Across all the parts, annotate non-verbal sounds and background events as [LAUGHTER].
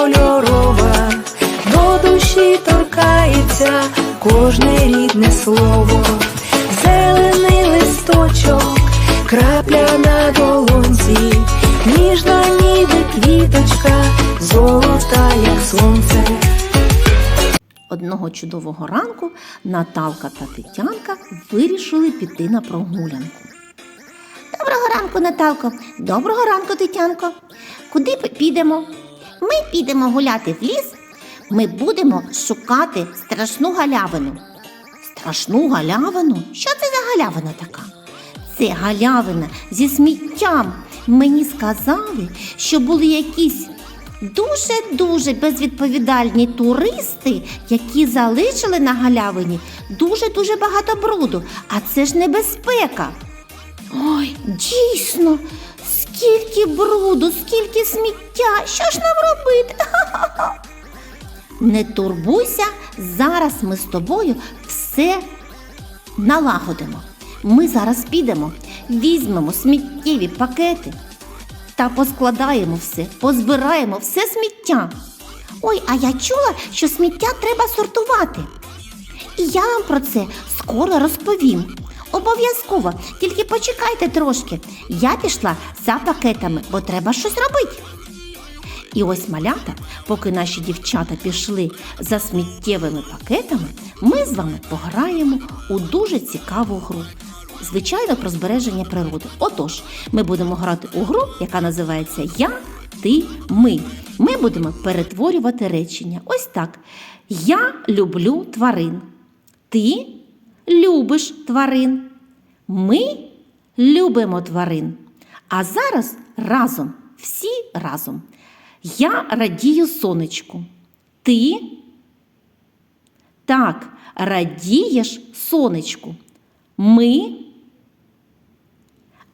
кольорова, до душі торкається кожне рідне слово, зелений листочок, крапля на долонці, ніжна ніби квіточка, золота, як сонце. Одного чудового ранку Наталка та Тетянка вирішили піти на прогулянку. Доброго ранку, Наталко, доброго ранку, Тетянко. Куди підемо? Ми підемо гуляти в ліс. Ми будемо шукати страшну галявину. Страшну галявину? Що це за галявина така? Це галявина зі сміттям. Мені сказали, що були якісь дуже-дуже безвідповідальні туристи, які залишили на галявині дуже-дуже багато бруду. А це ж небезпека. Ой, дійсно, скільки бруду, скільки сміття. Що ж нам робити? [LAUGHS] Не турбуйся, зараз ми з тобою все налагодимо. Ми зараз підемо, візьмемо сміттєві пакети та поскладаємо все, позбираємо все сміття. Ой, а я чула, що сміття треба сортувати. І я вам про це скоро розповім. Обов'язково, тільки почекайте трошки. Я пішла за пакетами, бо треба щось робити. І ось малята, поки наші дівчата пішли за сміттєвими пакетами, ми з вами пограємо у дуже цікаву гру. Звичайно, про збереження природи. Отож, ми будемо грати у гру, яка називається Я, ти, ми. Ми будемо перетворювати речення. Ось так. Я люблю тварин. Ти любиш тварин. Ми любимо тварин. А зараз разом, всі разом. Я радію сонечку. Ти так радієш сонечку. Ми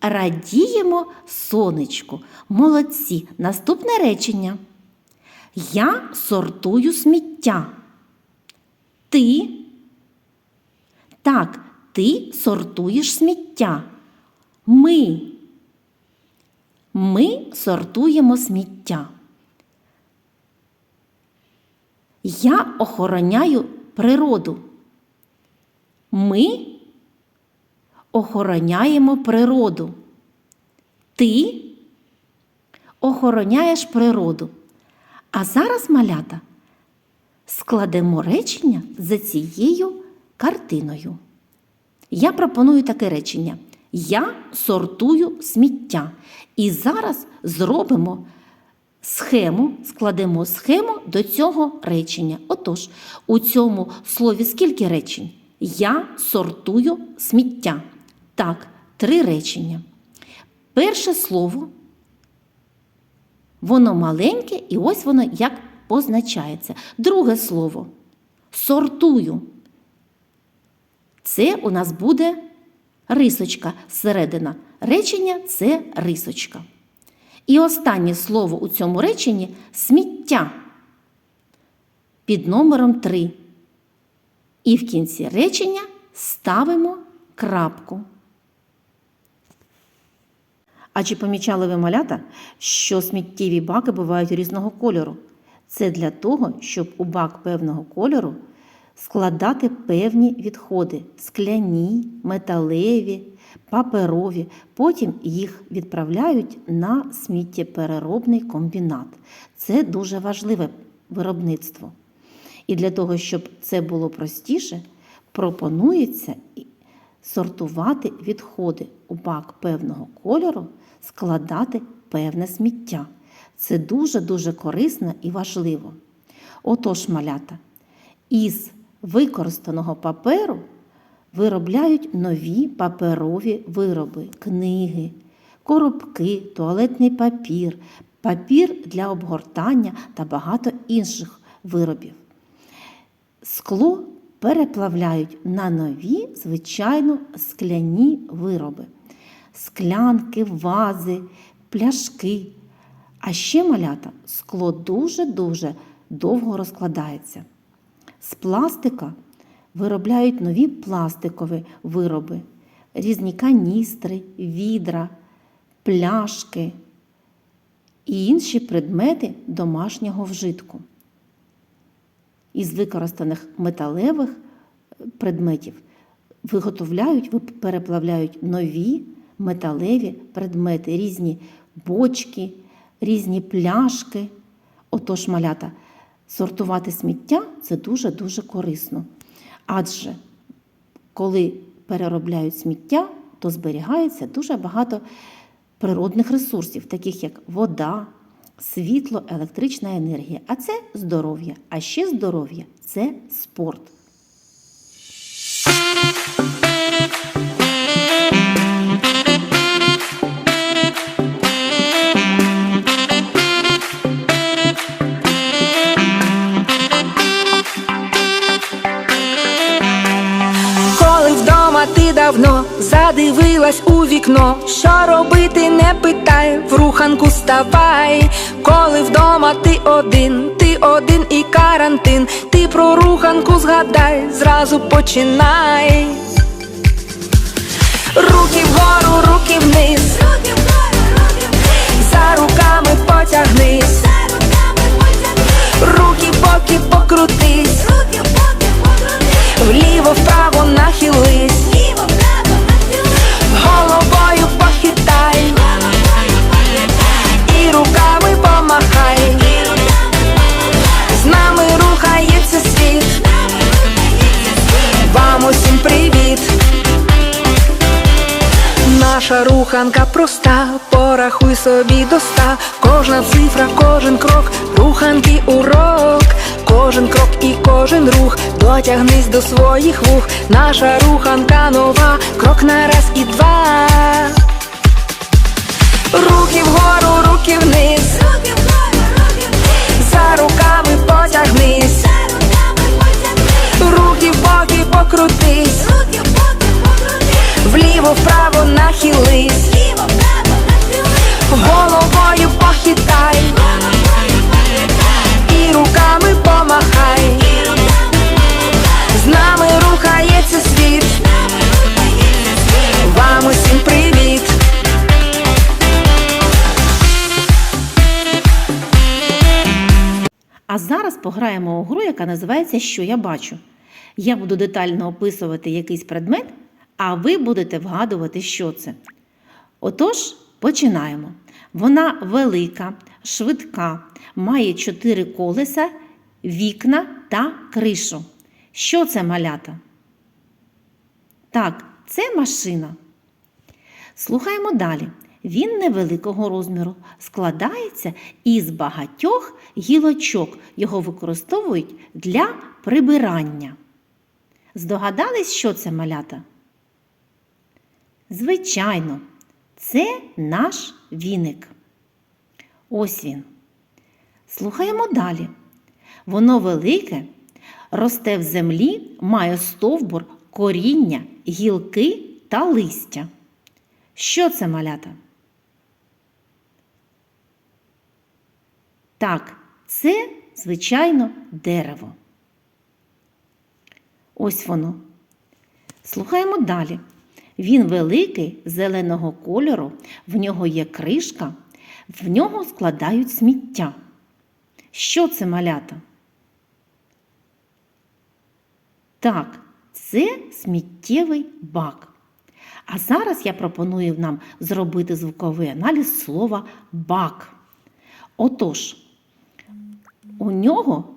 радіємо сонечку. Молодці. Наступне речення. Я сортую сміття. Ти. Так, ти сортуєш сміття. Ми. Ми сортуємо сміття. Я охороняю природу. Ми охороняємо природу. Ти охороняєш природу. А зараз, малята, складемо речення за цією картиною. Я пропоную таке речення. Я сортую сміття. І зараз зробимо схему, складемо схему до цього речення. Отож, у цьому слові скільки речень? Я сортую сміття. Так, три речення. Перше слово, воно маленьке, і ось воно як позначається. Друге слово сортую. Це у нас буде рисочка середина. Речення це рисочка. І останнє слово у цьому реченні сміття під номером 3. І в кінці речення ставимо крапку. А чи помічали ви малята, що сміттєві баки бувають різного кольору? Це для того, щоб у бак певного кольору складати певні відходи скляні, металеві, паперові. Потім їх відправляють на сміттєпереробний комбінат. Це дуже важливе виробництво. І для того, щоб це було простіше, пропонується сортувати відходи у бак певного кольору, складати певне сміття. Це дуже-дуже корисно і важливо. Отож, малята, із використаного паперу виробляють нові паперові вироби, книги, коробки, туалетний папір, папір для обгортання та багато інших виробів. Скло переплавляють на нові, звичайно, скляні вироби, склянки, вази, пляшки. А ще малята скло дуже-дуже довго розкладається. З пластика виробляють нові пластикові вироби, різні каністри, відра, пляшки і інші предмети домашнього вжитку. Із використаних металевих предметів виготовляють, переплавляють нові металеві предмети, різні бочки, різні пляшки. Отож, малята, сортувати сміття це дуже-дуже корисно. Адже коли переробляють сміття, то зберігається дуже багато природних ресурсів, таких як вода, світло, електрична енергія. А це здоров'я. А ще здоров'я це спорт. Задивилась у вікно, що робити не питай, в руханку ставай. Коли вдома ти один, ти один і карантин, ти про руханку згадай, зразу починай. Руки вгору, руки вниз, за руками потягнись, руки поки покрутись, вліво вправо нахились, Наша руханка проста, порахуй собі до ста. Кожна цифра, кожен крок, руханки урок, кожен крок і кожен рух, дотягнись до своїх вух. Наша руханка нова, крок на раз і два. Руки вгору, руки вниз, за руками потягнись, руки в боки покрутись, вліво вправо нахились, головою похитай, і руками помахай, з нами рухається світ, вам усім привіт. А зараз пограємо у гру, яка називається Що я бачу. Я буду детально описувати якийсь предмет, а ви будете вгадувати, що це. Отож, починаємо. Вона велика, швидка, має чотири колеса, вікна та кришу. Що це малята? Так, це машина. Слухаємо далі. Він невеликого розміру, складається із багатьох гілочок. Його використовують для прибирання. Здогадались, що це малята? Звичайно, це наш віник. Ось він. Слухаємо далі. Воно велике, росте в землі, має стовбур, коріння, гілки та листя. Що це малята? Так, це, звичайно, дерево. Ось воно. Слухаємо далі. Він великий, зеленого кольору, в нього є кришка, в нього складають сміття. Що це малята? Так, це сміттєвий бак. А зараз я пропоную нам зробити звуковий аналіз слова бак. Отож, у нього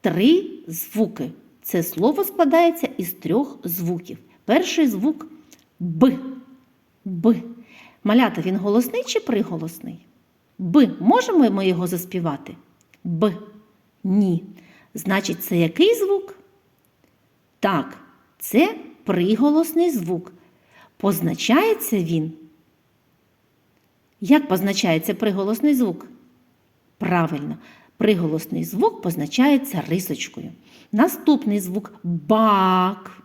три звуки. Це слово складається із трьох звуків. Перший звук Б. Б. Малята він голосний чи приголосний? Б. Можемо ми його заспівати? Б. Ні. Значить, це який звук? Так, це приголосний звук. Позначається він. Як позначається приголосний звук? Правильно, приголосний звук позначається рисочкою. Наступний звук бак.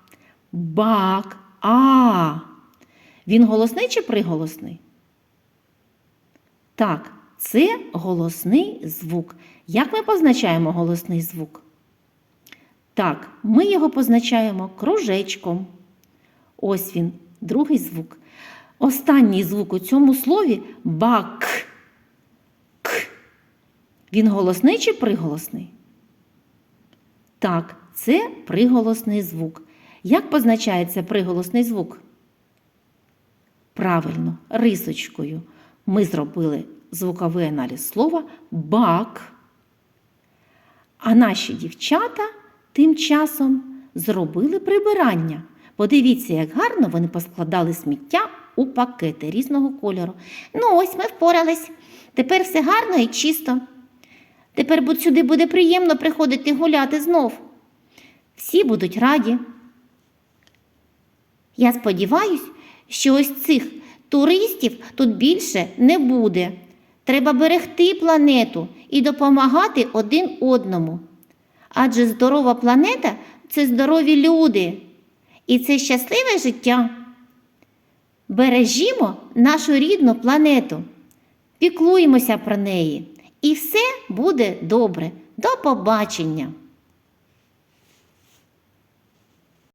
Бак. А. Він голосний чи приголосний? Так, це голосний звук. Як ми позначаємо голосний звук? Так, ми його позначаємо кружечком. Ось він, другий звук. Останній звук у цьому слові бак. К. Він голосний чи приголосний? Так, це приголосний звук. Як позначається приголосний звук? Правильно, рисочкою. Ми зробили звуковий аналіз слова бак. А наші дівчата тим часом зробили прибирання. Подивіться, як гарно вони поскладали сміття у пакети різного кольору. Ну, ось ми впорались. Тепер все гарно і чисто. Тепер сюди буде приємно приходити гуляти знов. Всі будуть раді. Я сподіваюсь, що ось цих туристів тут більше не буде. Треба берегти планету і допомагати один одному. Адже здорова планета це здорові люди. І це щасливе життя. Бережімо нашу рідну планету, піклуємося про неї, і все буде добре. До побачення!